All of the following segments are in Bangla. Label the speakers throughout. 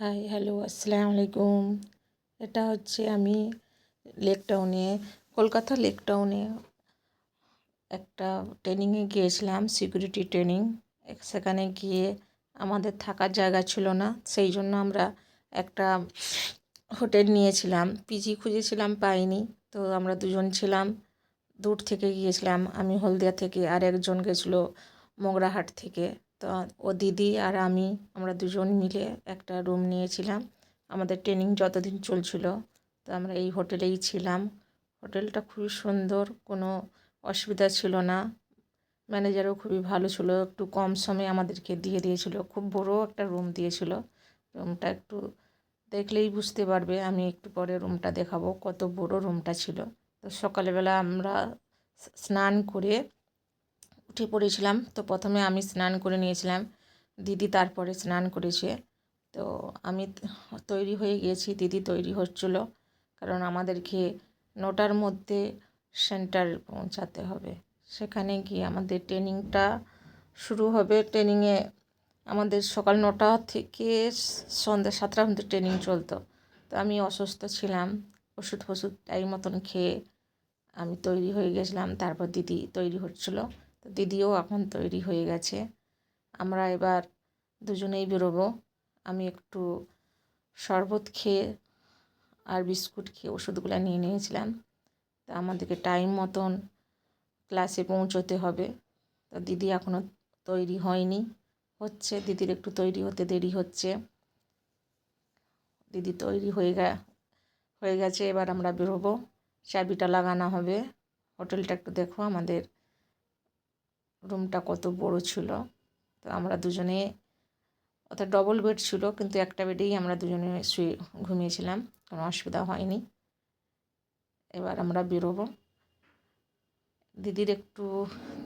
Speaker 1: হাই হ্যালো আসসালামু আলাইকুম এটা হচ্ছে আমি লেক টাউনে কলকাতা লেক টাউনে একটা ট্রেনিংয়ে গিয়েছিলাম সিকিউরিটি ট্রেনিং সেখানে গিয়ে আমাদের থাকার জায়গা ছিল না, সেই জন্য আমরা একটা হোটেল নিয়েছিলাম। পিজি খুঁজেছিলাম, পাইনি। তো আমরা দুজন ছিলাম, দূর থেকে গিয়েছিলাম। আমি হলদিয়া থেকে আর একজন গেছিল, মোগরাহাট থেকে। তো ও দিদি আর আমি, আমরা দুজন মিলে একটা রুম নিয়েছিলাম। আমাদের ট্রেনিং যতদিন চলছিল, তো আমরা এই হোটেলেই ছিলাম। হোটেলটা খুবই সুন্দর, কোনো অসুবিধা ছিল না। ম্যানেজারও খুবই ভালো ছিল, একটু কম সময়ে আমাদেরকে দিয়ে দিয়েছিল, খুব বড় একটা রুম দিয়েছিল। রুমটা একটু দেখলেই বুঝতে পারবে, আমি একটু পরে রুমটা দেখাবো, কত বড় রুমটা ছিল। তো সকালবেলা আমরা স্নান করে উঠে পড়েছিলাম। তো প্রথমে আমি স্নান করে নিয়েছিলাম। দিদি তারপরে স্নান করেছে। তো আমি তৈরি হয়ে গিয়েছি। দিদি তৈরি হচ্ছিল। কারণ আমাদেরকে নটার মধ্যে সেন্টার পৌঁছাতে হবে। সেখানে গিয়ে আমাদের ট্রেনিংটা শুরু হবে। ট্রেনিংয়ে আমাদের সকাল নটা থেকে সন্ধ্যা সাতটার মধ্যে ট্রেনিং চলতো। তো আমি অসুস্থ ছিলাম। ওষুধ ফষুধ টাইম মতন খেয়ে আমি তৈরি হয়ে গেছিলাম। তারপর দিদি তৈরি হচ্ছিল। দিদিও এখন তৈরি হয়ে গেছে। আমরা এবার দুজনেই বেরোবো। আমি একটু শরবত খেয়ে আর বিস্কুট খেয়ে ওষুধগুলো নিয়ে নিয়েছিলাম। তা আমাদেরকে টাইম মতন ক্লাসে পৌঁছতে হবে। তা দিদি এখনও তৈরি হয়নি। হচ্ছে, দিদির একটু তৈরি হতে দেরি হচ্ছে। দিদি তৈরি হয়ে গে, হয়ে গেছে। এবার আমরা বেরোবো। চাবিটা লাগানো হবে। হোটেলটা একটু দেখো আমাদের। রুমটা কত বড় ছিল। তো আমরা দুজনে, অর্থাৎ ডবল বেড ছিল, কিন্তু একটা বেডেই আমরা দুজনে শুয়ে ঘুমিয়েছিলাম, কোনো অসুবিধা হয়নি। এবার আমরা বেরোবো। দিদির একটু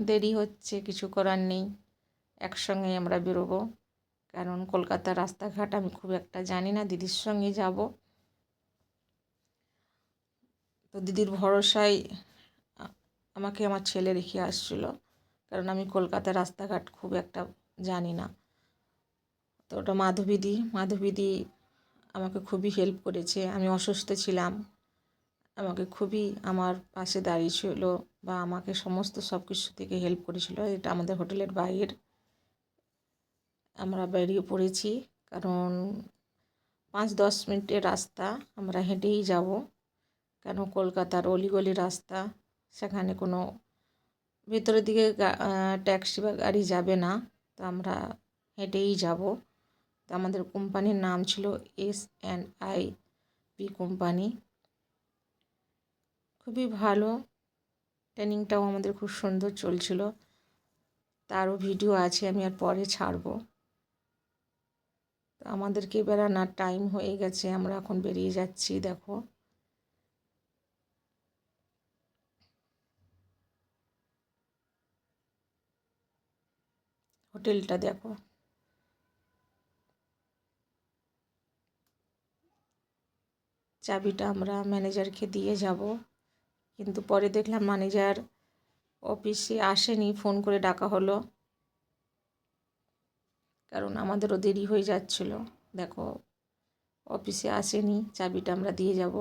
Speaker 1: দেরি হচ্ছে, কিছু করার নেই। একসঙ্গে আমরা বেরোবো, কারণ কলকাতার রাস্তাঘাট আমি খুব একটা জানি না, দিদির সঙ্গে যাব। তো দিদির ভরসায় আমাকে আমার ছেলে রেখে আসছিল। কারণ আমি কলকাতার রাস্তাঘাট খুব একটা জানি না। তো ওটা মাধবীদি মাধবীদি আমাকে খুবই হেল্প করেছে। আমি অসুস্থ ছিলাম। আমাকে খুবই আমার পাশে দাঁড়িয়েছিল বা আমাকে সমস্ত সব কিছু থেকে হেল্প করেছিল। এটা আমাদের হোটেলের বাইরের আমরা বেরিয়ে পড়েছি। কারণ পাঁচ দশ মিনিটের রাস্তা, আমরা হেঁটেই যাব। কেন কলকাতার অলিগলি রাস্তা, সেখানে কোনো ভেতরের দিকে ট্যাক্সি বা গাড়ি যাবে না, তো আমরা হেঁটেই যাব। তো আমাদের কোম্পানির নাম ছিল S and I P company. খুবই ভালো। ট্রেনিংটাও আমাদের খুব সুন্দর চলছিল। তারও ভিডিও আছে, আমি আর পরে ছাড়বো। তো আমাদেরকে বেড়ানোর টাইম হয়ে গেছে, আমরা এখন বেরিয়ে যাচ্ছি, দেখো। হোটেলটা দেখো। চাবিটা আমরা ম্যানেজারকে দিয়ে যাব। কিন্তু পরে দেখলাম ম্যানেজার অফিসে আসেনি, ফোন করে ডাকা হলো। কারণ আমাদেরও দেরি হয়ে যাচ্ছিল। দেখো, অফিসে আসেনি, চাবিটা আমরা দিয়ে যাব।